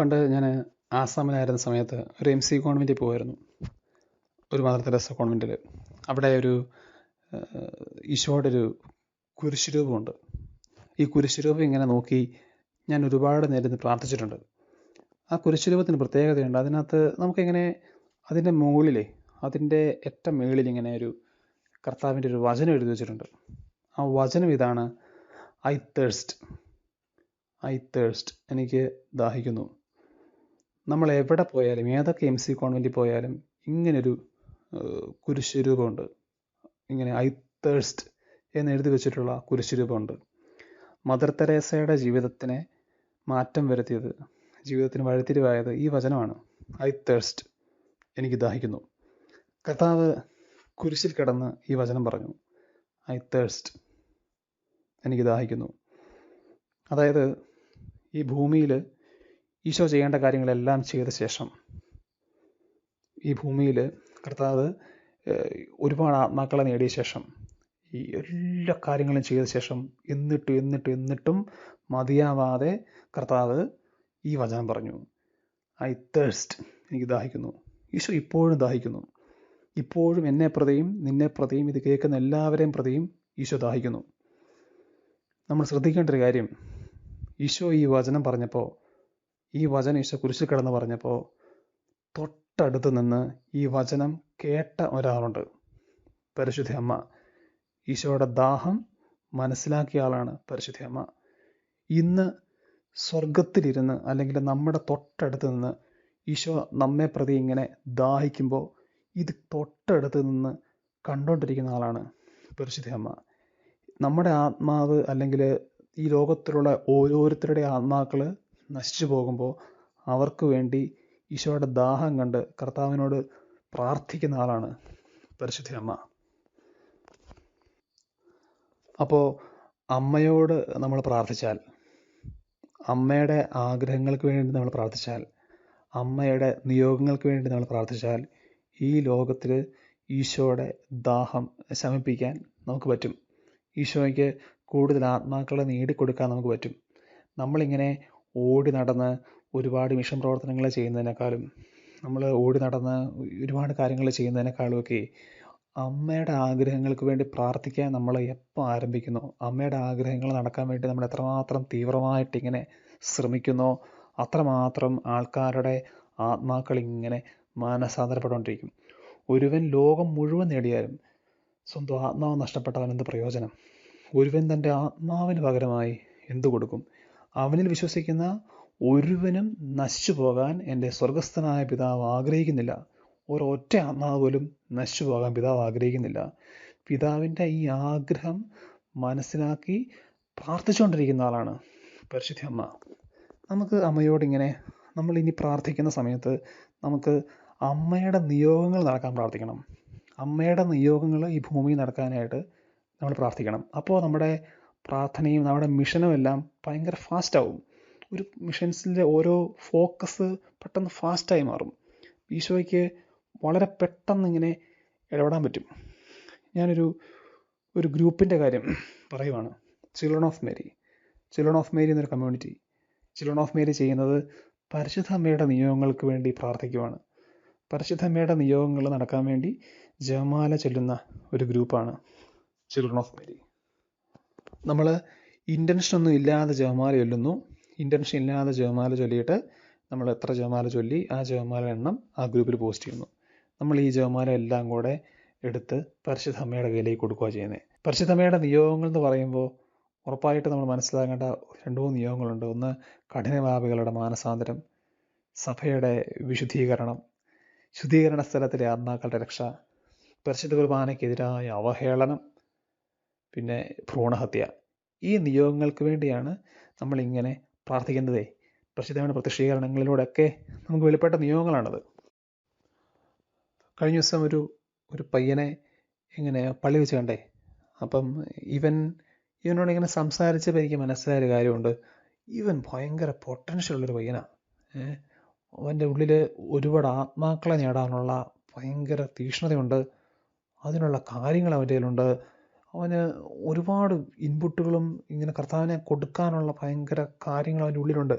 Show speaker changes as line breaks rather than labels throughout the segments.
പണ്ട് ഞാൻ ആസാമിലായിരുന്ന സമയത്ത് ഒരു എം സി കോൺവെന്റിൽ പോകുമായിരുന്നു ഒരു മദർ തെരേസ കോൺവെന്റിൽ അവിടെ ഒരു ഈശോയുടെ ഒരു കുരിശുരൂപമുണ്ട്. ഈ കുരിശുരൂപം ഇങ്ങനെ നോക്കി ഞാൻ ഒരുപാട് നേരം പ്രാർത്ഥിച്ചിട്ടുണ്ട്. ആ കുരിശുരൂപത്തിന് പ്രത്യേകതയുണ്ട്. അതിനകത്ത് നമുക്കിങ്ങനെ അതിന്റെ മുകളിലെ അതിന്റെ ഏറ്റവും മുകളിൽ ഇങ്ങനെ ഒരു കർത്താവിന്റെ ഒരു വചനം എഴുതി വെച്ചിട്ടുണ്ട്. ആ വചനം ഇതാണ് ഐ തേഴ്സ്റ്റ് ഐ തേഴ്സ്റ്റ് എനിക്ക് ദാഹിക്കുന്നു. നമ്മൾ എവിടെ പോയാലും ഏതൊക്കെ എം സി കോൺവെന്റിൽ പോയാലും ഇങ്ങനൊരു കുരിശ് രൂപമുണ്ട് ഇങ്ങനെ ഐ തേഴ്സ്റ്റ് എന്ന് എഴുതി വെച്ചിട്ടുള്ള കുരിശ് രൂപമുണ്ട് മദർ തെരേസയുടെ ജീവിതത്തിനെ മാറ്റം വരുത്തിയത് ജീവിതത്തിന് വഴിത്തിരിവായത് ഈ വചനമാണ്. ഐ തേഴ്സ്റ്റ് എനിക്ക് ദാഹിക്കുന്നു. കർത്താവ് കുരിശിൽ കിടന്ന് ഈ വചനം പറഞ്ഞു. ഐ തേഴ്സ്റ്റ് എനിക്ക് ദാഹിക്കുന്നു. അതായത് ഈ ഭൂമിയിൽ ഈശോ ചെയ്യേണ്ട കാര്യങ്ങളെല്ലാം ചെയ്ത ശേഷം ഈ ഭൂമിയിൽ കർത്താവ് ഒരുപാട് ആത്മാക്കളെ നേടിയ ശേഷം ഈ എല്ലാ കാര്യങ്ങളും ചെയ്ത ശേഷം എന്നിട്ടും എന്നിട്ടും എന്നിട്ടും മതിയാവാതെ കർത്താവ് ഈ വചനം പറഞ്ഞു. ഐ തേഴ്സ്റ്റ് എനിക്ക് ദാഹിക്കുന്നു. ഈശോ ഇപ്പോഴും ദാഹിക്കുന്നു. ഇപ്പോഴും എന്നെ പ്രതിയും നിന്നെ പ്രതിയും ഇത് കേൾക്കുന്ന എല്ലാവരെയും പ്രതിയും ഈശോ ദാഹിക്കുന്നു. നമ്മൾ ശ്രദ്ധിക്കേണ്ട ഒരു കാര്യം ഈശോ ഈ വചനം പറഞ്ഞപ്പോൾ ഈ വചനം ഈശോ കുരിശിൽ കിടന്ന് പറഞ്ഞപ്പോൾ തൊട്ടടുത്ത് നിന്ന് ഈ വചനം കേട്ട ഒരാളുണ്ട്. പരിശുദ്ധി അമ്മ. ഈശോയുടെ ദാഹം മനസ്സിലാക്കിയ ആളാണ് പരിശുദ്ധി അമ്മ. ഇന്ന് സ്വർഗത്തിലിരുന്ന് അല്ലെങ്കിൽ നമ്മുടെ തൊട്ടടുത്ത് നിന്ന് ഈശോ നമ്മെ പ്രതി ഇങ്ങനെ ദാഹിക്കുമ്പോൾ ഇത് തൊട്ടടുത്ത് നിന്ന് കണ്ടുകൊണ്ടിരിക്കുന്ന ആളാണ് പരിശുദ്ധി അമ്മ. നമ്മുടെ ആത്മാവ് അല്ലെങ്കിൽ ഈ ലോകത്തിലുള്ള ഓരോരുത്തരുടെ ആത്മാക്കൾ നശിച്ചു പോകുമ്പോൾ അവർക്ക് വേണ്ടി ഈശോയുടെ ദാഹം കണ്ട് കർത്താവിനോട് പ്രാർത്ഥിക്കുന്ന ആളാണ് പരിശുദ്ധ അമ്മ. അപ്പോൾ അമ്മയോട് നമ്മൾ പ്രാർത്ഥിച്ചാൽ അമ്മയുടെ ആഗ്രഹങ്ങൾക്ക് വേണ്ടി നമ്മൾ പ്രാർത്ഥിച്ചാൽ അമ്മയുടെ നിയോഗങ്ങൾക്ക് വേണ്ടി നമ്മൾ പ്രാർത്ഥിച്ചാൽ ഈ ലോകത്തിൽ ഈശോയുടെ ദാഹം ശമിപ്പിക്കാൻ നമുക്ക് പറ്റും. ഈശോയ്ക്ക് കൂടുതൽ ആത്മാക്കളെ നേടിക്കൊടുക്കാൻ നമുക്ക് പറ്റും. നമ്മളിങ്ങനെ ഓടി നടന്ന് ഒരുപാട് മിഷൻ പ്രവർത്തനങ്ങൾ ചെയ്യുന്നതിനേക്കാളും നമ്മൾ ഓടി നടന്ന് ഒരുപാട് കാര്യങ്ങൾ ചെയ്യുന്നതിനേക്കാളുമൊക്കെ അമ്മയുടെ ആഗ്രഹങ്ങൾക്ക് വേണ്ടി പ്രാർത്ഥിക്കാൻ നമ്മൾ എപ്പോൾ ആരംഭിക്കുന്നു? അമ്മയുടെ ആഗ്രഹങ്ങൾ നടക്കാൻ വേണ്ടി നമ്മൾ എത്രമാത്രം തീവ്രമായിട്ടിങ്ങനെ ശ്രമിക്കുന്നോ? അത്രമാത്രം ആൾക്കാരുടെ ആത്മാക്കൾ ഇങ്ങനെ മാനസാന്തരപ്പെട്ടുകൊണ്ടിരിക്കും. ഒരുവൻ ലോകം മുഴുവൻ നേടിയാലും സ്വന്തം ആത്മാവ് നഷ്ടപ്പെട്ടവൻ എന്ത് പ്രയോജനം? ഒരുവൻ തന്റെ ആത്മാവിന് പകരമായി എന്തു കൊടുക്കും? അവനിൽ വിശ്വസിക്കുന്ന ഒരുവനും നശിച്ചു പോകാൻ എന്റെ സ്വർഗസ്ഥനായ പിതാവ് ആഗ്രഹിക്കുന്നില്ല. ഒരൊറ്റ ആത്മാവ് പോലും നശിച്ചു പോകാൻ പിതാവ് ആഗ്രഹിക്കുന്നില്ല. പിതാവിന്റെ ഈ ആഗ്രഹം മനസ്സിലാക്കി പ്രാർത്ഥിച്ചുകൊണ്ടിരിക്കുന്ന ആളാണ് പരിശുദ്ധി അമ്മ. നമുക്ക് അമ്മയോടിങ്ങനെ നമ്മൾ ഇനി പ്രാർത്ഥിക്കുന്ന സമയത്ത് നമുക്ക് അമ്മയുടെ നിയോഗങ്ങൾ നടക്കാൻ പ്രാർത്ഥിക്കണം. അമ്മയുടെ നിയോഗങ്ങൾ ഈ ഭൂമിയിൽ നടക്കാനായിട്ട് നമ്മൾ പ്രാർത്ഥിക്കണം. അപ്പോൾ നമ്മുടെ പ്രാർത്ഥനയും നമ്മുടെ മിഷനും എല്ലാം ഭയങ്കര ഫാസ്റ്റാവും ഒരു മിഷൻസിന്റെ ഓരോ ഫോക്കസ് പെട്ടെന്ന് ഫാസ്റ്റായി മാറും. ഈശോയ്ക്ക് വളരെ പെട്ടെന്ന് ഇങ്ങനെ ഇടപെടാൻ പറ്റും. ഞാനൊരു ഒരു ഗ്രൂപ്പിന്റെ കാര്യം പറയുവാണ്. Children of Mary children of Mary എന്നൊരു കമ്മ്യൂണിറ്റി ചിൽഡ്രൻ ഓഫ് മേരി ചെയ്യുന്നത് പരിശുദ്ധ അമ്മയുടെ നിയോഗങ്ങൾക്ക് വേണ്ടി പ്രാർത്ഥിക്കുവാണ്. പരിശുദ്ധ അമ്മയുടെ നിയോഗങ്ങൾ നടക്കാൻ വേണ്ടി ജമാല ചെല്ലുന്ന ഒരു ഗ്രൂപ്പാണ് ചിൽഡ്രൻ ഓഫ് മേരി നമ്മൾ ഇന്റൻഷൻ ഒന്നും ഇല്ലാതെ ജപമാല ചൊല്ലുന്നു. ഇന്റൻഷൻ ഇല്ലാതെ ജപമാല ചൊല്ലിയിട്ട് നമ്മൾ എത്ര ജപമാല ചൊല്ലി ആ ജപമാല എണ്ണം ആ ഗ്രൂപ്പിൽ പോസ്റ്റ് ചെയ്യുന്നു. നമ്മൾ ഈ ജപമാല എല്ലാം കൂടെ എടുത്ത് പരിശുദ്ധമ്മയുടെ കയ്യിലേക്ക് കൊടുക്കുക ചെയ്യുന്നത് പരിശുദ്ധമ്മയുടെ നിയോഗങ്ങൾ എന്ന് പറയുമ്പോൾ ഉറപ്പായിട്ട് നമ്മൾ മനസ്സിലാക്കേണ്ട രണ്ട് മൂന്ന് നിയോഗങ്ങളുണ്ട്. ഒന്ന് കഠിനപാപികളുടെ മാനസാന്തരം സഭയുടെ വിശുദ്ധീകരണം ശുദ്ധീകരണ സ്ഥലത്തിലെ ആത്മാക്കളുടെ രക്ഷ പരിശുദ്ധ കുർബാനയ്ക്കെതിരായ അവഹേളനം പിന്നെ ഭ്രൂണഹത്യ. ഈ നിയോഗങ്ങൾക്ക് വേണ്ടിയാണ് നമ്മളിങ്ങനെ പ്രാർത്ഥിക്കുന്നതേ. പ്രസിദ്ധമായ പ്രത്യക്ഷീകരണങ്ങളിലൂടെയൊക്കെ നമുക്ക് വെളിപ്പെട്ട നിയോഗങ്ങളാണത്. കഴിഞ്ഞ ദിവസം ഒരു ഒരു പയ്യനെ ഇങ്ങനെ പള്ളി വെച്ച് കണ്ടേ. അപ്പം ഇവൻ ഇവനോട് ഇങ്ങനെ സംസാരിച്ചപ്പോൾ എനിക്ക് മനസ്സിലായൊരു കാര്യമുണ്ട്. ഇവൻ ഭയങ്കര പൊട്ടൻഷ്യൽ ഉള്ളൊരു പയ്യനാണ് അവന്റെ ഉള്ളിൽ ഒരുപാട് ആത്മാക്കളെ നേടാനുള്ള ഭയങ്കര തീക്ഷ്ണതയുണ്ട് അതിനുള്ള കാര്യങ്ങൾ അവന്റെ കയ്യിലുണ്ട്. അവന് ഒരുപാട് ഇൻപുട്ടുകളും ഇങ്ങനെ കർത്താവിനെ കൊടുക്കാനുള്ള ഭയങ്കര കാര്യങ്ങൾ അവന്റെ ഉള്ളിലുണ്ട്.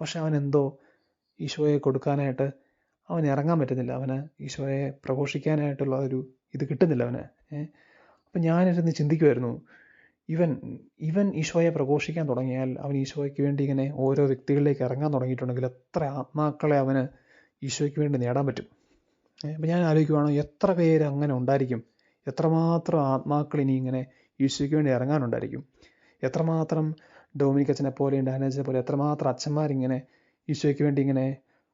പക്ഷെ അവൻ എന്തോ ഈശോയെ കൊടുക്കാനായിട്ട് അവൻ ഇറങ്ങാൻ പറ്റുന്നില്ല. അവന് ഈശോയെ പ്രഘോഷിക്കാനായിട്ടുള്ള ഒരു ഇത് കിട്ടുന്നില്ല അവന്. അപ്പം ഞാനിരുന്ന് ചിന്തിക്കുമായിരുന്നു ഇവൻ ഇവൻ ഈശോയെ പ്രഘോഷിക്കാൻ തുടങ്ങിയാൽ അവൻ ഈശോയ്ക്ക് വേണ്ടി ഇങ്ങനെ ഓരോ വ്യക്തികളിലേക്ക് ഇറങ്ങാൻ തുടങ്ങിയിട്ടുണ്ടെങ്കിൽ എത്ര ആത്മാക്കളെ അവന് ഈശോയ്ക്ക് വേണ്ടി നേടാൻ പറ്റും. അപ്പം ഞാൻ ആലോചിക്കുവാണോ എത്ര പേര് അങ്ങനെ ഉണ്ടായിരിക്കും? എത്രമാത്രം ആത്മാക്കൾ ഇനി ഇങ്ങനെ ഈശോയ്ക്ക് വേണ്ടി ഇറങ്ങാനുണ്ടായിരിക്കും? എത്രമാത്രം ഡൊമിനിക് അച്ഛനെ പോലെയും ഡാനേജിനെ പോലെ എത്രമാത്രം അച്ഛന്മാരിങ്ങനെ ഈശോയ്ക്ക് വേണ്ടി ഇങ്ങനെ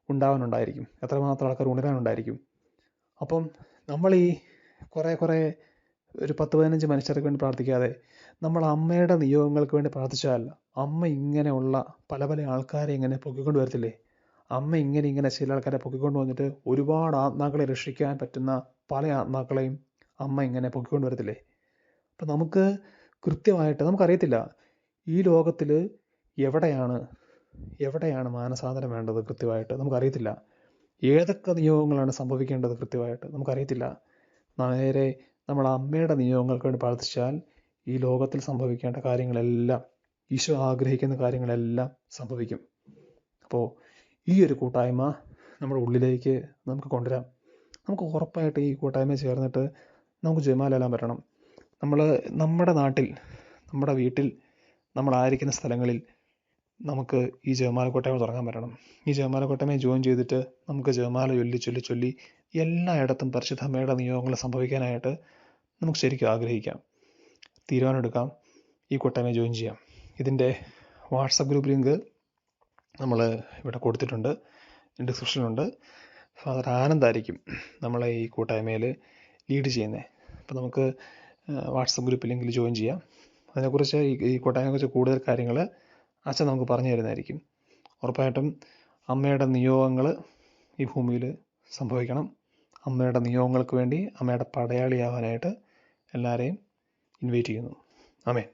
ഉണ്ടാവാനുണ്ടായിരിക്കും? എത്രമാത്രം ആൾക്കാർ ഉണരാനുണ്ടായിരിക്കും? അപ്പം നമ്മൾ ഈ കുറേ കുറേ ഒരു പത്ത് പതിനഞ്ച് മനുഷ്യർക്ക് വേണ്ടി പ്രാർത്ഥിക്കാതെ നമ്മൾ അമ്മയുടെ നിയോഗങ്ങൾക്ക് വേണ്ടി പ്രാർത്ഥിച്ചാൽ അമ്മ ഇങ്ങനെയുള്ള പല പല ആൾക്കാരെ ഇങ്ങനെ പൊക്കിക്കൊണ്ട് വരത്തില്ലേ? അമ്മ ഇങ്ങനെ ഇങ്ങനെ ചില ആൾക്കാരെ പൊക്കിക്കൊണ്ട് വന്നിട്ട് ഒരുപാട് ആത്മാക്കളെ രക്ഷിക്കാൻ പറ്റുന്ന പല ആത്മാക്കളെയും അമ്മ ഇങ്ങനെ പൊക്കിക്കൊണ്ട് വരത്തില്ലേ? അപ്പം നമുക്ക് കൃത്യമായിട്ട് നമുക്കറിയത്തില്ല ഈ ലോകത്തിൽ എവിടെയാണ് എവിടെയാണ് മാനസാന്തരം വേണ്ടത് കൃത്യമായിട്ട് നമുക്കറിയത്തില്ല. ഏതൊക്കെ നിയോഗങ്ങളാണ് സംഭവിക്കേണ്ടത് കൃത്യമായിട്ട് നമുക്കറിയത്തില്ല. നേരെ നമ്മൾ അമ്മയുടെ നിയോഗങ്ങൾക്ക് വേണ്ടി പ്രാർത്ഥിച്ചാൽ ഈ ലോകത്തിൽ സംഭവിക്കേണ്ട കാര്യങ്ങളെല്ലാം ഈശോ ആഗ്രഹിക്കുന്ന കാര്യങ്ങളെല്ലാം സംഭവിക്കും. അപ്പോൾ ഈ ഒരു കൂട്ടായ്മ നമ്മുടെ ഉള്ളിലേക്ക് നമുക്ക് കൊണ്ടുവരാം. നമുക്ക് ഉറപ്പായിട്ട് ഈ കൂട്ടായ്മ ചേർന്നിട്ട് നമുക്ക് ജമാലെല്ലാം വരണം നമ്മൾ നമ്മുടെ നാട്ടിൽ നമ്മുടെ വീട്ടിൽ നമ്മളായിരിക്കുന്ന സ്ഥലങ്ങളിൽ നമുക്ക് ഈ ജയമാല കൂട്ടായ്മ തുടങ്ങാൻ പറ്റണം. ഈ ജയമാല കൂട്ടായ്മ ജോയിൻ ചെയ്തിട്ട് നമുക്ക് ജയമാല ചൊല്ലി ചൊല്ലി ചൊല്ലി എല്ലായിടത്തും പരിശുദ്ധമ്മയുടെ നിയോഗങ്ങൾ സംഭവിക്കാനായിട്ട് നമുക്ക് ശരിക്കും ആഗ്രഹിക്കാം. തീരുമാനമെടുക്കാം. ഈ കൂട്ടായ്മ ജോയിൻ ചെയ്യാം. ഇതിന്റെ വാട്സപ്പ് ഗ്രൂപ്പ് ലിങ്ക് നമ്മൾ ഇവിടെ കൊടുത്തിട്ടുണ്ട്. ഡിസ്ക്രിപ്ഷനിലുണ്ട്. ഫാദർ ആനന്ദായിരിക്കും നമ്മളെ ഈ കൂട്ടായ്മയിൽ ലീഡ് ചെയ്യുന്നത്. അപ്പോൾ നമുക്ക് വാട്സപ്പ് ഗ്രൂപ്പ് ലിങ്കിൽ ജോയിൻ ചെയ്യാം. അതിനെക്കുറിച്ച് ഈ കൂട്ടായ്മയെക്കുറിച്ച് കൂടുതൽ കാര്യങ്ങൾ അച്ഛൻ നമുക്ക് പറഞ്ഞു തരുന്നതായിരിക്കും. ഉറപ്പായിട്ടും അമ്മയുടെ നിയോഗങ്ങൾ ഈ ഭൂമിയിൽ സംഭവിക്കണം. അമ്മയുടെ നിയോഗങ്ങൾക്ക് വേണ്ടി അമ്മയുടെ പടയാളിയാവാനായിട്ട് എല്ലാവരെയും ഇൻവൈറ്റ് ചെയ്യുന്നു. ആമേ